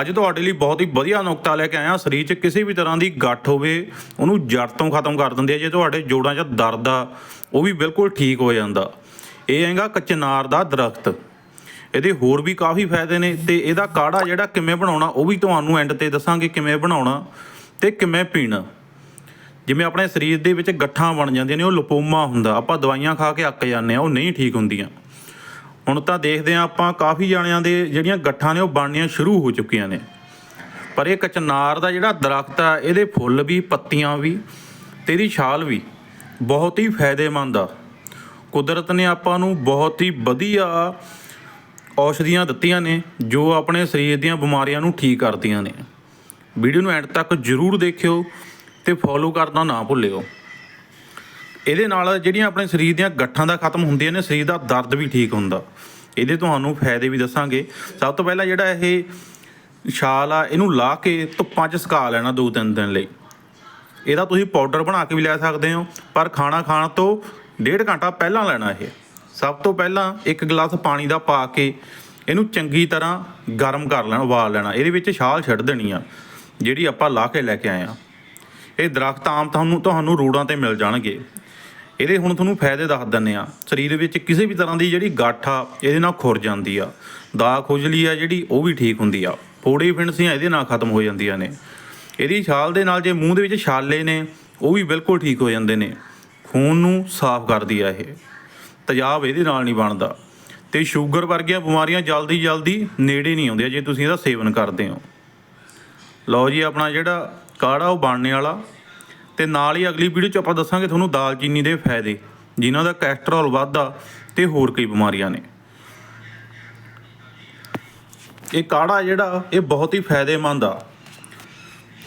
ਅੱਜ ਤੁਹਾਡੇ ਲਈ ਬਹੁਤ ਹੀ ਵਧੀਆ ਨੁਕਤਾ ਲੈ ਕੇ ਆਇਆ। ਸਰੀਰ 'ਚ ਕਿਸੇ ਵੀ ਤਰ੍ਹਾਂ ਦੀ ਗੱਠ ਹੋਵੇ, ਉਹਨੂੰ ਜੜ ਤੋਂ ਖਤਮ ਕਰ ਦਿੰਦੇ ਆ ਜੇ ਤੁਹਾਡੇ ਜੋੜਾਂ 'ਚ ਦਰਦ ਆ, ਉਹ ਵੀ ਬਿਲਕੁਲ ਠੀਕ ਹੋ ਜਾਂਦਾ। ਇਹ ਹੈਗਾ ਕਚਨਾਰ ਦਾ ਦਰਖਤ। ਇਹਦੇ ਹੋਰ ਵੀ ਕਾਫੀ ਫਾਇਦੇ ਨੇ ਤੇ ਇਹਦਾ ਕਾੜਾ ਜਿਹੜਾ ਕਿਵੇਂ ਬਣਾਉਣਾ, ਉਹ ਵੀ ਤੁਹਾਨੂੰ ਐਂਡ ਤੇ ਦੱਸਾਂਗੇ ਕਿਵੇਂ ਬਣਾਉਣਾ ਤੇ ਕਿਵੇਂ ਪੀਣਾ। ਜਿਵੇਂ ਆਪਣੇ ਸਰੀਰ ਦੇ ਵਿੱਚ ਗੱਠਾਂ ਬਣ ਜਾਂਦੀਆਂ ਨੇ, ਉਹ ਲਪੋਮਾ ਹੁੰਦਾ। ਆਪਾਂ ਦਵਾਈਆਂ ਖਾ ਕੇ ਅੱਕ ਜਾਂਦੇ ਆ ਉਹ ਨਹੀਂ ਠੀਕ ਹੁੰਦੀਆਂ। ਹੁਣ ਤਾਂ ਦੇਖਦੇ ਆ ਆਪਾਂ ਕਾਫੀ ਜਾਣਿਆਂ ਦੇ ਜਿਹੜੀਆਂ ਗੱਠਾਂ ਨੇ ਉਹ ਬਣਨੀਆਂ ਸ਼ੁਰੂ ਹੋ ਚੁੱਕੀਆਂ ਨੇ। ਪਰ ਇਹ ਕਚਨਾਰ ਦਾ ਜਿਹੜਾ ਦਰਖਤ ਆ, ਇਹਦੇ ਫੁੱਲ ਵੀ, ਪੱਤੀਆਂ ਵੀ ਤੇ ਇਹਦੀ ਛਾਲ ਵੀ ਬਹੁਤ ਹੀ ਫਾਇਦੇਮੰਦ ਆ। ਕੁਦਰਤ ਨੇ ਆਪਾਂ ਨੂੰ ਬਹੁਤ ਹੀ ਵਧੀਆ ਔਸ਼ਧੀਆਂ ਦਿੱਤੀਆਂ ਨੇ, ਜੋ ਆਪਣੇ ਸਰੀਰ ਦੀਆਂ ਬਿਮਾਰੀਆਂ ਨੂੰ ਠੀਕ ਕਰਦੀਆਂ ਨੇ। ਵੀਡੀਓ ਨੂੰ ਐਂਡ ਤੱਕ ਜਰੂਰ ਦੇਖਿਓ ਤੇ ਫੋਲੋ ਕਰਨਾ ਨਾ ਭੁੱਲਿਓ। ਇਹਦੇ ਨਾਲ ਜਿਹੜੀਆਂ ਆਪਣੇ ਸਰੀਰ ਦੀਆਂ ਗੱਠਾਂ ਦਾ ਖਤਮ ਹੁੰਦੀਆਂ ਨੇ, ਸਰੀਰ ਦਾ ਦਰਦ ਵੀ ਠੀਕ ਹੁੰਦਾ। ਇਹਦੇ ਤੁਹਾਨੂੰ ਫਾਇਦੇ ਵੀ ਦੱਸਾਂਗੇ। ਸਭ ਤੋਂ ਪਹਿਲਾਂ ਜਿਹੜਾ ਇਹ ਛਾਲ ਆ, ਇਹਨੂੰ ਲਾ ਕੇ ਧੁੱਪਾਂ 'ਚ ਸੁਕਾ ਲੈਣਾ ਦੋ ਤਿੰਨ ਦਿਨ ਲਈ। ਇਹਦਾ ਤੁਸੀਂ ਪਾਊਡਰ ਬਣਾ ਕੇ ਵੀ ਲੈ ਸਕਦੇ ਹੋ, ਪਰ ਖਾਣਾ ਖਾਣ ਤੋਂ ਡੇਢ ਘੰਟਾ ਪਹਿਲਾਂ ਲੈਣਾ ਇਹ। ਸਭ ਤੋਂ ਪਹਿਲਾਂ ਇੱਕ ਗਲਾਸ ਪਾਣੀ ਦਾ ਪਾ ਕੇ ਇਹਨੂੰ ਚੰਗੀ ਤਰ੍ਹਾਂ ਗਰਮ ਕਰ ਲੈਣਾ, ਉਬਾਲ ਲੈਣਾ। ਇਹਦੇ ਵਿੱਚ ਛਾਲ ਛੱਡ ਦੇਣੀ ਆ, ਜਿਹੜੀ ਆਪਾਂ ਲਾ ਕੇ ਲੈ ਕੇ ਆਏ ਆ। ਇਹ ਦਰਖਤ ਆਮ ਤੁਹਾਨੂੰ ਤੁਹਾਨੂੰ ਰੋਡਾਂ ਤੇ ਮਿਲ ਜਾਣਗੇ। ਇਹਦੇ ਹੁਣ ਤੁਹਾਨੂੰ ਫਾਇਦੇ ਦੱਸ ਦਿੰਨੇ ਆ ਸਰੀਰ ਵਿੱਚ ਕਿਸੇ ਵੀ ਤਰ੍ਹਾਂ ਦੀ ਜਿਹੜੀ ਗੱਠ ਆ, ਇਹਦੇ ਨਾਲ ਖੁਰ ਜਾਂਦੀ ਆ। ਦਾਗ ਖੁਜਲੀ ਆ ਜਿਹੜੀ, ਉਹ ਵੀ ਠੀਕ ਹੁੰਦੀ ਆ। ਫੋੜੇ ਫਿੰਡਸੀਆਂ ਇਹਦੇ ਨਾਲ ਖਤਮ ਹੋ ਜਾਂਦੀਆਂ ਨੇ। ਇਹਦੀ ਛਾਲ ਦੇ ਨਾਲ ਜੇ ਮੂੰਹ ਦੇ ਵਿੱਚ ਛਾਲੇ ਨੇ, ਉਹ ਵੀ ਬਿਲਕੁਲ ਠੀਕ ਹੋ ਜਾਂਦੇ ਨੇ। ਖੂਨ ਨੂੰ ਸਾਫ਼ ਕਰਦੀ ਆ ਇਹ। ਤੇਜ਼ਾਬ ਇਹਦੇ ਨਾਲ ਨਹੀਂ ਬਣਦਾ। ਤੇ ਸ਼ੂਗਰ ਵਰਗੀਆਂ ਬਿਮਾਰੀਆਂ ਜਲਦੀ ਜਲਦੀ ਨੇੜੇ ਨਹੀਂ ਆਉਂਦੀਆਂ, ਜੇ ਤੁਸੀਂ ਇਹਦਾ ਸੇਵਨ ਕਰਦੇ ਹੋ। ਲਓ ਜੀ, ਆਪਣਾ ਜਿਹੜਾ ਕਾੜਾ ਉਹ ਬਣਨੇ ਵਾਲਾ। ਤੇ ਨਾਲ ਹੀ ਅਗਲੀ ਵੀਡੀਓ ਚ ਆਪਾਂ ਦੱਸਾਂਗੇ ਤੁਹਾਨੂੰ ਦਾਲਚੀਨੀ ਦੇ ਫਾਇਦੇ, ਜਿਨ੍ਹਾਂ ਦਾ ਕੋਲੇਸਟ੍ਰੋਲ ਵੱਧਦਾ ਤੇ ਹੋਰ ਕਈ ਬਿਮਾਰੀਆਂ ਨੇ। ਇਹ ਕਾੜਾ ਜਿਹੜਾ, ਇਹ ਬਹੁਤ ਹੀ ਫਾਇਦੇਮੰਦ ਆ।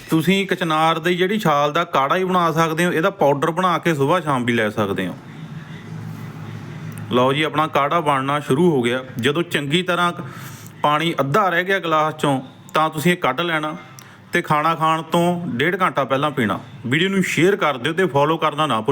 ਤੁਸੀਂ ਕਚਨਾਰ ਦੀ ਜਿਹੜੀ ਛਾਲ ਦਾ ਕਾੜਾ ਹੀ ਬਣਾ ਸਕਦੇ ਹੋ, ਇਹਦਾ ਪਾਊਡਰ ਬਣਾ ਕੇ ਸਵੇਰ ਸ਼ਾਮ ਵੀ ਲੈ ਸਕਦੇ ਹੋ। ਲਓ ਜੀ, ਆਪਣਾ ਕਾੜਾ ਬਣਨਾ ਸ਼ੁਰੂ ਹੋ ਗਿਆ। ਜਦੋਂ ਚੰਗੀ ਤਰ੍ਹਾਂ ਪਾਣੀ ਅੱਧਾ ਰਹਿ ਗਿਆ ਗਲਾਸ ਚੋਂ, ਤਾਂ ਤੁਸੀਂ ਇਹ ਕੱਢ ਲੈਣਾ। ਤੇ ਖਾਣਾ ਖਾਣ ਤੋਂ ਡੇਢ ਘੰਟਾ ਪਹਿਲਾਂ ਪੀਣਾ। ਵੀਡੀਓ ਨੂੰ ਸ਼ੇਅਰ ਕਰ ਦਿਓ ਤੇ ਫੋਲੋ ਕਰਨਾ ਨਾ ਭੁੱਲੋ।